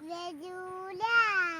Regula.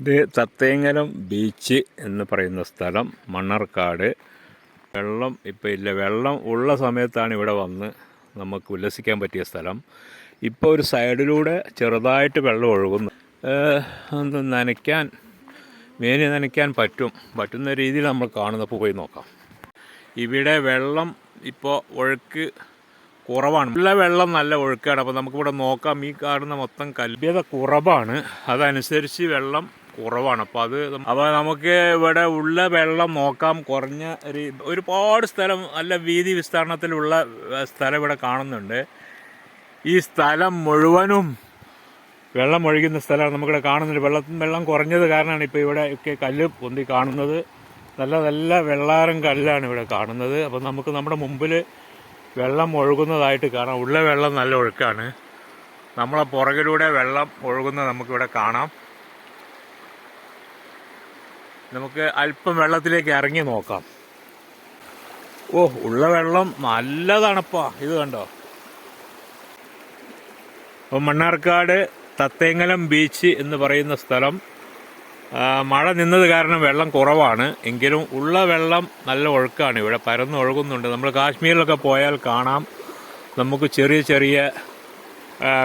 ഇത് Thathengalam beach എന്ന് പറയുന്ന സ്ഥലം മണ്ണാർക്കാട്. വെള്ളം ഇപ്പോൾ ഇല്ല. വെള്ളം ഉള്ള സമയത്താണ് ഇവിടെ വന്ന് നമുക്ക് ഉല്ലസിക്കാൻ പറ്റിയ സ്ഥലം. ഇപ്പോൾ ഒരു സൈഡിലൂടെ ചെറുതായിട്ട് വെള്ളം ഒഴുകുന്നു. ഒന്ന് നനയ്ക്കാൻ മേനി നനയ്ക്കാൻ പറ്റും. പറ്റുന്ന രീതിയിൽ നമ്മൾ കാണുന്നപ്പോൾ പോയി നോക്കാം. ഇവിടെ വെള്ളം ഇപ്പോൾ ഒഴുക്ക് കുറവാണ്. നല്ല വെള്ളം നല്ല ഒഴുക്കാണ്. അപ്പോൾ നമുക്കിവിടെ നോക്കാം. ഈ കാണുന്ന മൊത്തം കല്യത കുറവാണ്. അതനുസരിച്ച് വെള്ളം കുറവാണ്. അപ്പോൾ അത് അപ്പോൾ നമുക്ക് ഇവിടെ ഉള്ള വെള്ളം നോക്കാം. കുറഞ്ഞ ഒരു ഒരുപാട് സ്ഥലം നല്ല വീതി വിസ്താരണത്തിലുള്ള സ്ഥലം ഇവിടെ കാണുന്നുണ്ട്. ഈ സ്ഥലം മുഴുവനും വെള്ളം ഒഴുകുന്ന സ്ഥലമാണ് നമുക്കിവിടെ കാണുന്നുണ്ട് വെള്ളം വെള്ളം കുറഞ്ഞത് കാരണമാണ് ഇപ്പോൾ ഇവിടെ ഒക്കെ കല്ല് പൊന്തി കാണുന്നത്. നല്ല നല്ല വെള്ളാരം കല്ലാണ് ഇവിടെ കാണുന്നത്. അപ്പോൾ നമുക്ക് നമ്മുടെ മുമ്പിൽ വെള്ളം ഒഴുകുന്നതായിട്ട് കാണാം. ഉള്ള വെള്ളം നല്ല ഒഴുക്കാണ്. നമ്മളെ പുറകിലൂടെ വെള്ളം ഒഴുകുന്നത് നമുക്കിവിടെ കാണാം. നമുക്ക് അല്പം വെള്ളത്തിലേക്ക് ഇറങ്ങി നോക്കാം. ഓ ഉള്ള വെള്ളം നല്ല തണുപ്പാ. ഇത് കണ്ടോ? അപ്പോൾ മണ്ണാർക്കാട് തത്തേങ്ങലം ബീച്ച് എന്ന് പറയുന്ന സ്ഥലം. മഴ നിന്നത് കാരണം വെള്ളം കുറവാണ്. എങ്കിലും ഉള്ള വെള്ളം നല്ല ഒഴുക്കാണ് ഇവിടെ. പരന്ന് ഒഴുകുന്നുണ്ട്. നമ്മൾ കാശ്മീരിലൊക്കെ പോയാൽ കാണാം. നമുക്ക് ചെറിയ ചെറിയ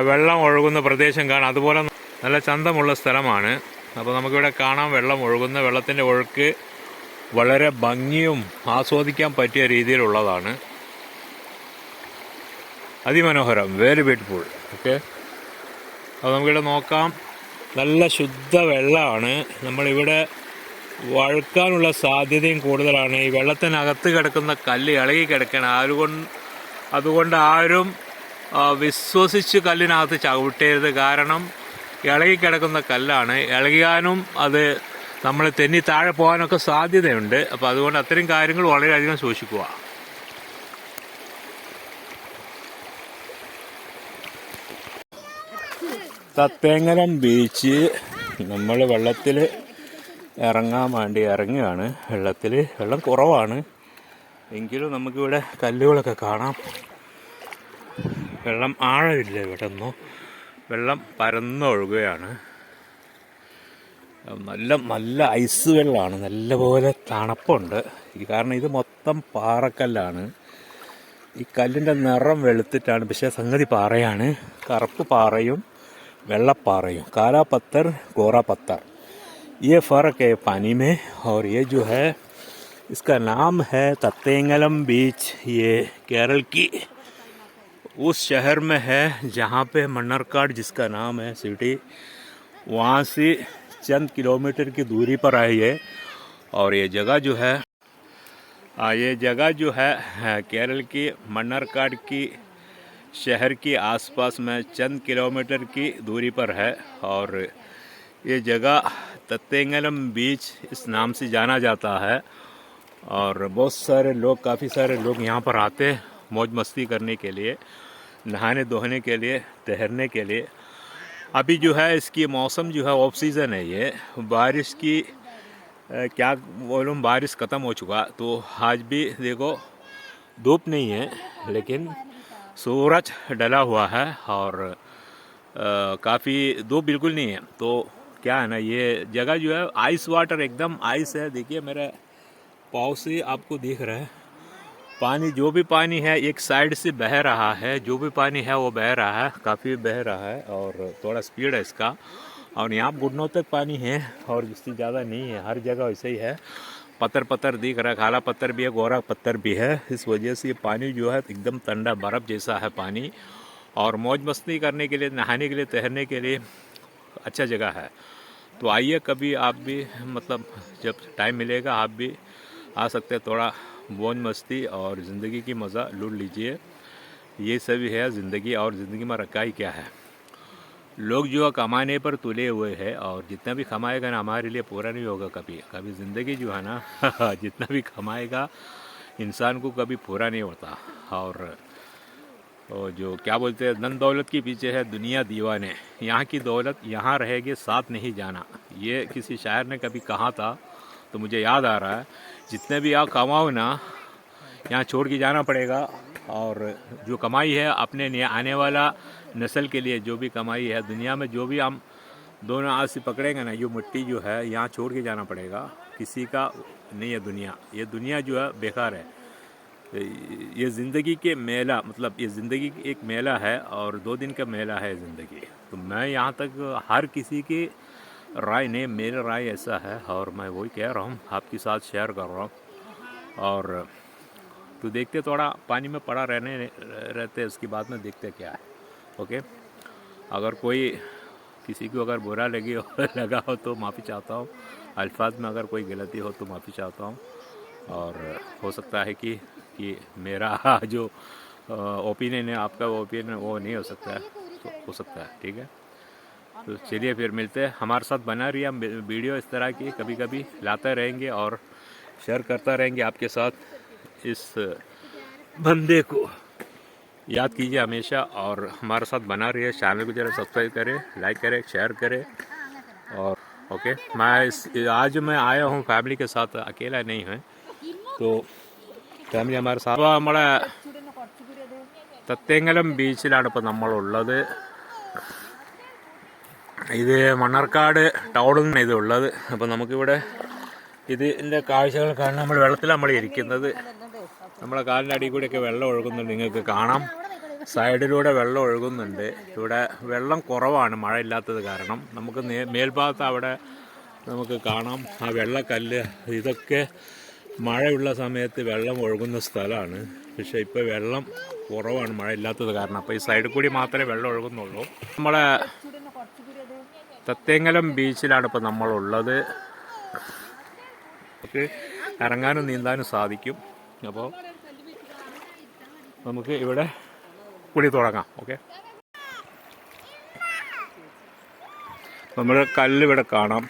വെള്ളം ഒഴുകുന്ന പ്രദേശം കാണാം. അതുപോലെ നല്ല ചന്തമുള്ള സ്ഥലമാണ്. അപ്പോൾ നമുക്കിവിടെ കാണാം വെള്ളം ഒഴുകുന്ന വെള്ളത്തിന്റെ ഒഴുക്ക് വളരെ ഭംഗിയും ആസ്വദിക്കാൻ പറ്റിയ രീതിയിലുള്ളതാണ്. അതിമനോഹരം വെരി ബ്യൂട്ടിഫുൾ ഓക്കെ അപ്പോൾ നമുക്കിവിടെ നോക്കാം. നല്ല ശുദ്ധ വെള്ളമാണ്. നമ്മളിവിടെ വഴുക്കാനുള്ള സാധ്യതയും കൂടുതലാണ്. ഈ വെള്ളത്തിനകത്ത് കിടക്കുന്ന കല്ല് ഇളകി കിടക്കണം ആരുകൊണ്ട് അതുകൊണ്ട് ആരും വിശ്വസിച്ച് കല്ലിനകത്ത് ചവിട്ടരുത്. കാരണം ഇളകി കിടക്കുന്ന കല്ലാണ്. ഇളകിയാനും അത് നമ്മൾ തെന്നി താഴെ പോകാനൊക്കെ സാധ്യതയുണ്ട്. അപ്പോൾ അതുകൊണ്ട് അത്തരം കാര്യങ്ങൾ വളരെയധികം സൂക്ഷിക്കുക. തത്തേങ്ങലം ബീച്ച്. നമ്മൾ വെള്ളത്തിൽ ഇറങ്ങാൻ വേണ്ടി ഇറങ്ങുകയാണ്. വെള്ളത്തിൽ വെള്ളം കുറവാണ്. എങ്കിലും നമുക്കിവിടെ കല്ലുകളൊക്കെ കാണാം. വെള്ളം ആഴമില്ല ഇവിടെ ഒന്നും വെള്ളം പരന്നൊഴുകുകയാണ് നല്ല നല്ല ഐസ് വെള്ളമാണ് നല്ലപോലെ തണുപ്പുണ്ട് ഈ കാരണം ഇത് മൊത്തം പാറക്കല്ലാണ് ഈ കല്ലിൻ്റെ നിറം വെളുത്തിട്ടാണ് പക്ഷേ സംഗതി പാറയാണ് കറുപ്പ് പാറയും വെള്ളപ്പാറയും काला पत्थर गोरा पत्थर ये फ़र्क है पानी में और ये जो है इसका नाम है तत्तेंगलम बीच ये केरल की उस शहर में है जहाँ पे मन्नरकाट जिसका नाम है सिटी वहाँ से चंद किलोमीटर की दूरी पर आई है। और ये जगह जो है ये जगह जो है, केरल की मन्नरकाट की शहर के आसपास में चंद किलोमीटर की दूरी पर है। और ये जगह तत्तेंगलम बीच इस नाम से जाना जाता है। और बहुत सारे लोग काफ़ी सारे लोग यहाँ पर आते हैं मौज मस्ती करने के लिए। नहाने धोने के लिए, तैरने के लिए। अभी जो है, इसकी मौसम जो है ऑफ़ सीज़न है ये। बारिश की क्या बोलूँ, बारिश ख़त्म हो चुका। तो आज भी देखो, धूप नहीं है, लेकिन सूरज डला हुआ है और काफ़ी धूप बिल्कुल नहीं है। तो क्या है ना, ये जगह जो है आइस वाटर एकदम आइस है। देखिए मेरे पाव से आपको दिख रहा है। पानी, जो भी पानी है, एक साइड से बह रहा है। जो भी पानी है, वो बह रहा है, काफ़ी बह रहा है और थोड़ा स्पीड है इसका। और यहाँ घुटनों तक पानी है और इससे ज़्यादा नहीं है, हर जगह वैसे ही है। पत्थर पत्थर दिख रहा है काला पत्थर भी है, गोरा पत्थर भी है। इस वजह से ये पानी जो है, एकदम ठंडा बर्फ़ जैसा है पानी। और मौज मस्ती करने के लिए, नहाने के लिए, तैरने के लिए अच्छा जगह है। तो आइए कभी आप भी मतलब जब टाइम मिलेगा, आप भी आ सकते हैं थोड़ा मौज मस्ती और ज़िंदगी की मज़ा लूट लीजिए। ये सभी है ज़िंदगी और ज़िंदगी में रखा ही क्या है? लोग जो है कमाने पर तुले हुए हैं और जितना भी कमाएगा ना, हमारे लिए पूरा नहीं होगा कभी। कभी ज़िंदगी जो है ना, जितना भी कमाएगा, इंसान को कभी पूरा नहीं होता। और जो क्या बोलते हैं, धन दौलत के पीछे है दुनिया दीवाने। यहाँ की दौलत यहाँ रहेगी, साथ नहीं जाना। ये किसी शायर ने कभी कहा था तो मुझे याद आ रहा है जितने भी आप कमाओ ना, यहाँ छोड़ के जाना पड़ेगा। और जो कमाई है अपने आने वाला नस्ल के लिए जो भी कमाई है, दुनिया में जो भी हम दोनों हाथ से पकड़ेंगे ना, ये मिट्टी जो है, यहाँ छोड़ के जाना पड़ेगा। किसी का नहीं है दुनिया। ये दुनिया जो है, बेकार है। ये ज़िंदगी के मेला मतलब ये ज़िंदगी एक मेला है और दो दिन का मेला है ज़िंदगी। तो मैं यहाँ तक हर किसी की राय नहीं मेरा राय ऐसा है और मैं वही कह रहा हूँ, आपके साथ शेयर कर रहा हूँ। और तो देखते थोड़ा पानी में पड़ा रहने, रहते उसके बाद में देखते क्या है। ओके अगर कोई किसी को अगर बुरा लगे हो लगा हो तो माफ़ी चाहता हूँ। अल्फाज में अगर कोई गलती हो तो माफ़ी चाहता हूँ। और हो सकता है कि कि मेरा जो ओपिनियन है, आपका ओपिनियन वो नहीं हो सकता है। तो हो सकता है, ठीक है? तो चलिए फिर मिलते हैं हमारे साथ बना रही हम वीडियो इस तरह की कभी कभी लाते रहेंगे और शेयर करता रहेंगे आपके साथ इस बंदे को याद कीजिए हमेशा और हमारे साथ बना रही है चैनल को जरा सब्सक्राइब करें लाइक करें शेयर करें और ओके मैं इस आज मैं आया हूँ फैमिली के साथ अकेला नहीं है तो ഫാമിലി അമാർ സാർ അപ്പോൾ നമ്മളെ തത്തേങ്കലം ബീച്ചിലാണ് ഇപ്പോൾ നമ്മളുള്ളത് ഇത് മണ്ണാർക്കാട് ടൗണിൽ നിന്ന് ഇത് ഉള്ളത്. അപ്പോൾ നമുക്കിവിടെ ഇതിന്റെ കാഴ്ചകൾ കാണാൻ നമ്മൾ വെള്ളത്തിൽ നമ്മൾ ഇരിക്കുന്നത്. നമ്മളെ കാലിന്റെ അടിയിൽ കൂടിയൊക്കെ വെള്ളം ഒഴുകുന്നുണ്ട്. നിങ്ങൾക്ക് കാണാം. സൈഡിലൂടെ വെള്ളം ഒഴുകുന്നുണ്ട്. ഇവിടെ വെള്ളം കുറവാണ് മഴ ഇല്ലാത്തത് കാരണം. നമുക്ക് മേൽഭാഗത്ത് അവിടെ നമുക്ക് കാണാം. ആ വെള്ളക്കല്ല് ഇതൊക്കെ മഴയുള്ള സമയത്ത് വെള്ളം ഒഴുകുന്ന സ്ഥലമാണ്. പക്ഷേ ഇപ്പോൾ വെള്ളം കുറവാണ് മഴ ഇല്ലാത്തത് കാരണം. അപ്പോൾ ഈ സൈഡിൽ കൂടി മാത്രമേ വെള്ളം ഒഴുകുന്നുള്ളൂ. നമ്മളെ തത്തേങ്കലം ബീച്ചിലാണ് ഇപ്പോൾ നമ്മളുള്ളത്. നമുക്ക് ഇറങ്ങാനും നീന്താനും സാധിക്കും. അപ്പോൾ നമുക്ക് ഇവിടെ കുളി തുടങ്ങാം. ഓക്കെ? നമ്മുടെ കല്ലിവിടെ കാണാം.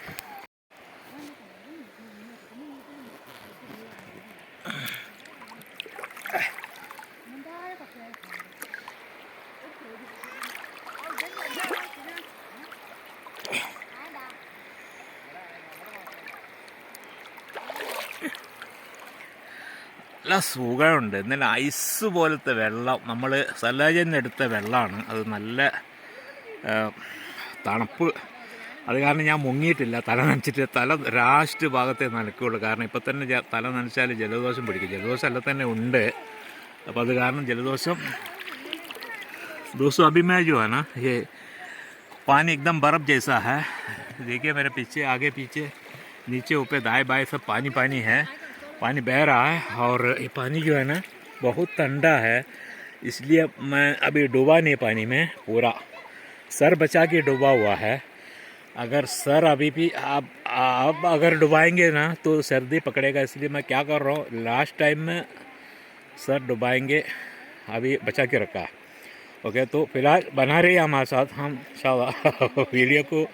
നല്ല സുഖമുണ്ട് എന്നാൽ ഐസ് പോലത്തെ വെള്ളം നമ്മൾ സല്ലാജയിൽ നിന്ന് എടുത്ത വെള്ളമാണ് അത് നല്ല ആ, തണുപ്പ് അത് കാരണം ഞാൻ മുങ്ങിയിട്ടില്ല തല നനച്ചിട്ട് തല ലാസ്റ്റ് ഭാഗത്തെ നനയ്ക്കുള്ളൂ കാരണം ഇപ്പം തന്നെ ജ- തല നനച്ചാൽ ജലദോഷം പിടിക്കും ജലദോഷം അല്ല തന്നെ ഉണ്ട് അപ്പോൾ അത് കാരണം ജലദോഷം दोस्तों अभी मैं जो है ना ये पानी एकदम बर्फ़ जैसा है देखिए मेरे पीछे आगे पीछे नीचे ऊपर दाएं बाएं सब पानी पानी है पानी बह रहा है और ये पानी जो है ना, बहुत ठंडा है। इसलिए मैं अभी डूबा नहीं पानी में पूरा। सर बचा के डूबा हुआ है। अगर सर अभी भी आप आप अगर डुबाएँगे ना तो सर्दी पकड़ेगा, इसलिए मैं क्या कर रहा हूँ लास्ट टाइम में सर डुबाएँगे, अभी बचा के रखा है। ओके तो फ़िलहाल बना रही है हमारे साथ, हम इंशाल्लाह वीडियो को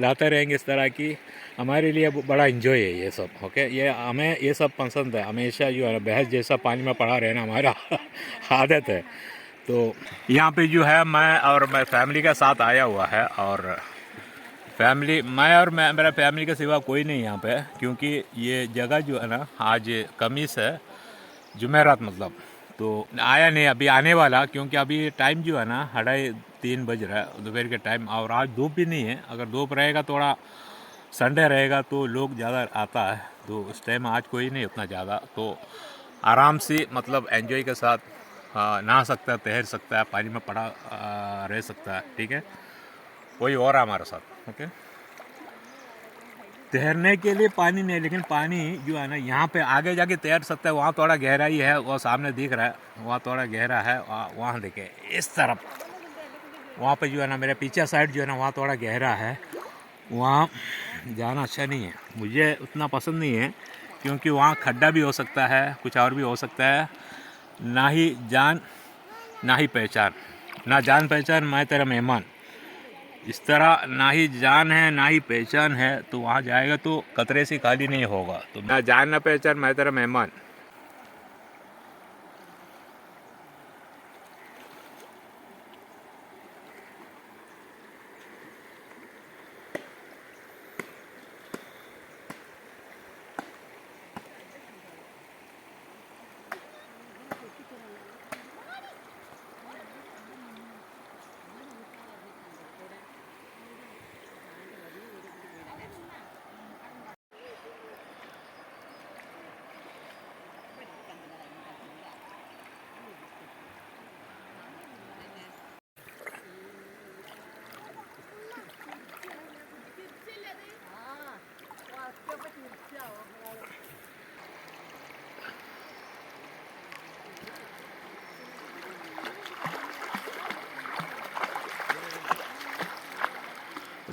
लाते रहेंगे इस तरह की। हमारे लिए बड़ा इन्जॉय है ये सब ओके ये हमें ये सब पसंद है। हमेशा जो है, बहस जैसा पानी में पड़ा रहना हमारा आदत है। तो यहाँ पे जो है, मैं और मैं फैमिली के साथ आया हुआ है और फैमिली मैं और मैं, मेरा फैमिली के सिवा कोई नहीं यहाँ पे, क्योंकि ये जगह जो है ना, आज कमीस है, जुमेरात मतलब। तो आया नहीं, अभी आने वाला, क्योंकि अभी टाइम जो है ना, अढ़ाई तीन बज रहा है, दोपहर के टाइम और आज धूप भी नहीं है। अगर धूप रहेगा, थोड़ा संडे रहेगा तो लोग ज़्यादा आता है तो उस टाइम आज कोई नहीं उतना ज़्यादा। तो आराम से मतलब एंजॉय के साथ नहा सकता है, तैर सकता है, पानी में पड़ा रह सकता है, ठीक है? कोई और हमारे साथ ओके तैरने के लिए पानी नहीं, लेकिन पानी जो है ना, यहाँ पे आगे जाके तैर सकता है, वहाँ थोड़ा गहराई है, वो सामने दिख रहा है, वहाँ थोड़ा गहरा है, वहाँ देखे, इस तरफ़। वहाँ पे जो है ना, मेरे पीछे साइड जो है ना, वहाँ थोड़ा गहरा है, वहाँ जाना अच्छा नहीं है। मुझे उतना पसंद नहीं है, क्योंकि वहाँ खड्डा भी हो सकता है, कुछ और भी हो सकता है, ना ही जान, ना ही पहचान। ना जान पहचान, मैं तेरा मेहमान। इस तरह ना ही जान है, ना ही पहचान है तो वहाँ जाएगा तो कतरे से खाली नहीं होगा। तो ना जान, ना पहचान, मैं तेरा मेहमान।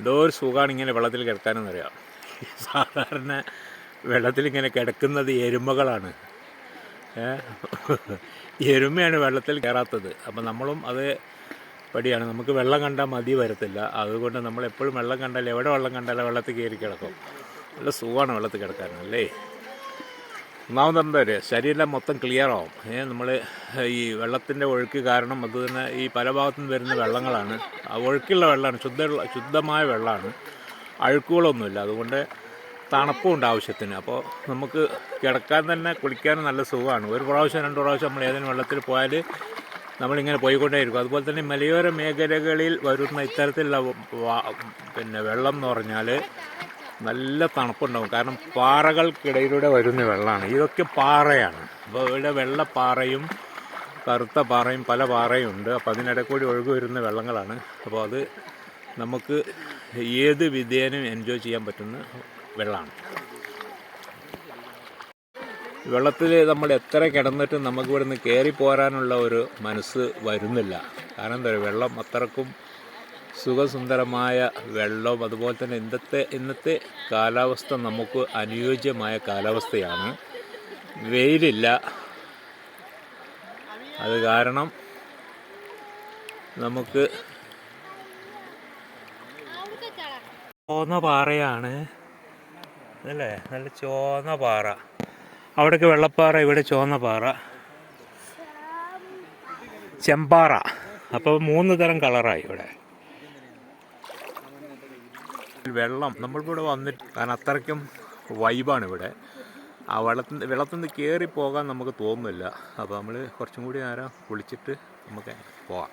എന്തോ ഒരു സുഖമാണ് ഇങ്ങനെ വെള്ളത്തിൽ കിടക്കാനെന്നറിയാം. സാധാരണ വെള്ളത്തിൽ ഇങ്ങനെ കിടക്കുന്നത് എരുമകളാണ്? എരുമയാണ് വെള്ളത്തിൽ കയറാത്തത്. അപ്പം നമ്മളും അത് പടിയാണ്. നമുക്ക് വെള്ളം കണ്ടാൽ മതി വരത്തില്ല. അതുകൊണ്ട് നമ്മൾ എപ്പോഴും വെള്ളം കണ്ടാൽ എവിടെ വെള്ളം കണ്ടാലും വെള്ളത്തിൽ കയറി കിടക്കും. നല്ല സുഖമാണ് വെള്ളത്തിൽ കിടക്കാൻ അല്ലേ? ഒന്നാമത് എന്താ പറയുക ശരീരം മൊത്തം ക്ലിയർ ആവും. നമ്മൾ ഈ വെള്ളത്തിന്റെ ഒഴുക്ക് കാരണം അത് തന്നെ ഈ പല ഭാഗത്തു നിന്ന് വരുന്ന വെള്ളങ്ങളാണ്. ആ ഒഴുക്കുള്ള വെള്ളമാണ് ശുദ്ധ ശുദ്ധമായ വെള്ളമാണ്. അഴുക്കുകളൊന്നുമില്ല. അതുകൊണ്ട് തണുപ്പും ഉണ്ട് ആവശ്യത്തിന്. അപ്പോൾ നമുക്ക് കിടക്കാൻ തന്നെ കുളിക്കാനും നല്ല സുഖമാണ്. ഒരു പ്രാവശ്യം രണ്ട് പ്രാവശ്യം നമ്മൾ ഏതെങ്കിലും വെള്ളത്തിൽ പോയാൽ നമ്മളിങ്ങനെ പോയിക്കൊണ്ടേയിരിക്കും. അതുപോലെ തന്നെ മലയോര മേഖലകളിൽ വരുന്ന ഇത്തരത്തിലുള്ള പിന്നെ വെള്ളം എന്ന് പറഞ്ഞാൽ നല്ല തണുപ്പുണ്ടാവും. കാരണം പാറകൾക്കിടയിലൂടെ വരുന്ന വെള്ളമാണ്. ഇതൊക്കെ പാറയാണ്. അപ്പോൾ ഇവിടെ വെള്ളപ്പാറയും കറുത്ത പാറയും പല പാറയും ഉണ്ട്. അപ്പോൾ അതിനിടെ കൂടി ഒഴുകി വരുന്ന വെള്ളങ്ങളാണ്. അപ്പോൾ അത് നമുക്ക് ഏത് വിധേയനും എൻജോയ് ചെയ്യാൻ പറ്റുന്ന വെള്ളമാണ്. വെള്ളത്തിൽ നമ്മൾ എത്ര കിടന്നിട്ട് നമുക്ക് ഇവിടുന്ന് കയറി പോരാനുള്ള ഒരു മനസ്സ് വരുന്നില്ല. കാരണം എന്താ വെള്ളം അത്രക്കും സുഖസുന്ദരമായ വെള്ളവും അതുപോലെ തന്നെ ഇന്നത്തെ ഇന്നത്തെ കാലാവസ്ഥ നമുക്ക് അനുയോജ്യമായ കാലാവസ്ഥയാണ്. വെയിലില്ല. അത് കാരണം നമുക്ക് ചോന്ന പാറയാണ്. അല്ലേ? നല്ല ചോന്ന പാറ. അവിടേക്ക് വെള്ളപ്പാറ ഇവിടെ ചോന്ന പാറ. ചെമ്പാറ. അപ്പോൾ മൂന്ന് തരം കളറായി ഇവിടെ. വെള്ളം നമ്മൾക്കിവിടെ വന്നിട്ട് കാരണം അത്രയ്ക്കും വൈബാണ് ഇവിടെ. ആ വെള്ളത്തിൽ വെള്ളത്തിൽ നിന്ന് കയറി പോകാൻ നമുക്ക് തോന്നുന്നില്ല. അപ്പോൾ നമ്മൾ കുറച്ചും കൂടി നേരം കുളിച്ചിട്ട് നമുക്ക് പോവാം.